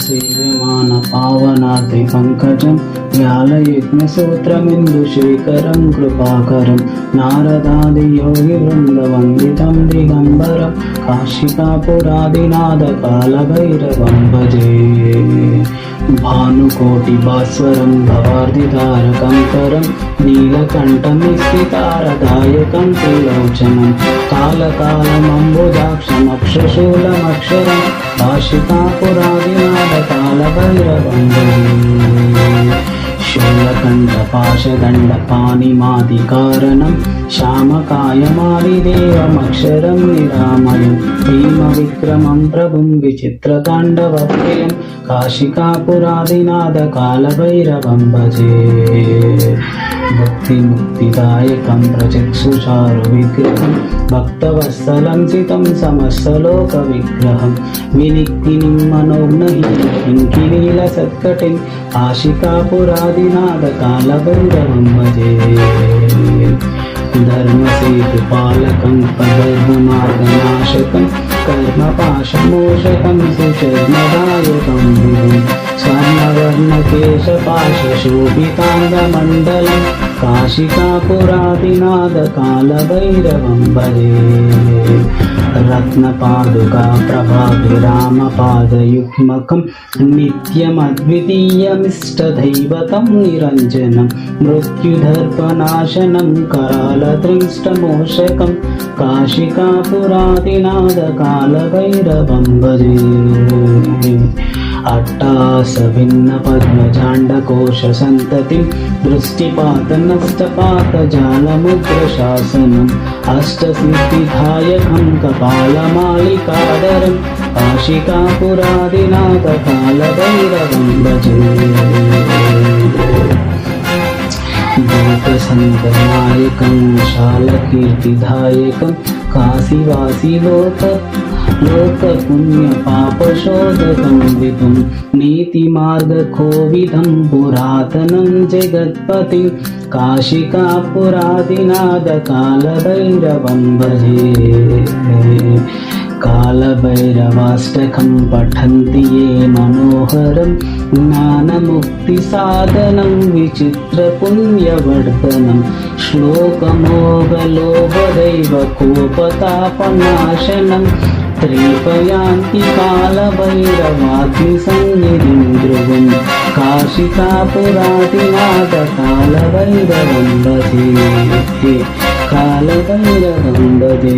సేవమాన పావనాద్రి పంకజం వ్యాలయజ్ఞసూత్రమిందు శేఖరం కృపాకరం నారదాది యోగి బృంద వందితం దిగంబరం కాశికాపురాదినాద కాలభైరవం భజే భానుకోటి భాస్వరం భవార్ధితారకం కరం నీలకంఠమిస్థితారదాయకం త్రిలోచనం కాలకాలమంబుదాక్షమక్షశూలమక్షరం भाषिता पुराविनादकालभैरवन्दे शूलखण्डपाशदण्डपाणिमादिकारणम् పాశదండ పానిమాది కారణం శ్యామకాయమాదిదేవమక్షరం నిరామయం. భీమ విక్రమం ప్రభుం విచిత్రతాండవప్రియం. కాశికాపురాదినాద కాలభైరవం భజే భక్తి ముక్తిదాయకం ప్రచక్షుచారు విగ్రహం భక్తవత్సలం धर्मसेतुपालकं पदर्भमार्गनाशकम् कर्णपाशमोषकं सुचर्मदायकं स्वर्णवर्णकेशपाशशोभिताङ्गमण्डलं काशिकापुरादिनादकालभैरवं भजे रत्नपादुका प्रभाभिरामपादयुग्मकं नित्यमद्वितीयमिष्टदैवतं निरञ्जनं मृत्युधर्पनाशनं करालदृष्टमोषकं काशिकापुरादिनादका कालभैरवं भजे ण्डकोशसन्ततिं दृष्टिपातनश्च पातजालमुद्रशासनम् अष्टिकादरं काशिकापुरादिनाथपालभैरवंकनायकं शालकीर्तिदायकं काशीवासि लोक लोकपुण्यपापशोधकं विपुं नीतिमार्गकोविदं पुरातनं जगत्पतिं काशिकापुरादिनादकालभैरवं भजे। कालभैरवाष्टकं पठन्ति ये मनोहरं ज्ञानमुक्तिसाधनं विचित्रपुण्यवर्धनं श्लोकमोगलोभदैव कोपतापनाशनं త్రేపయాంతి కాళభైరవాగ్ని సన్నిధింద్రువం కాశికాపురాటినాథ కాళభైరవం భజే కాళభైరవం భజే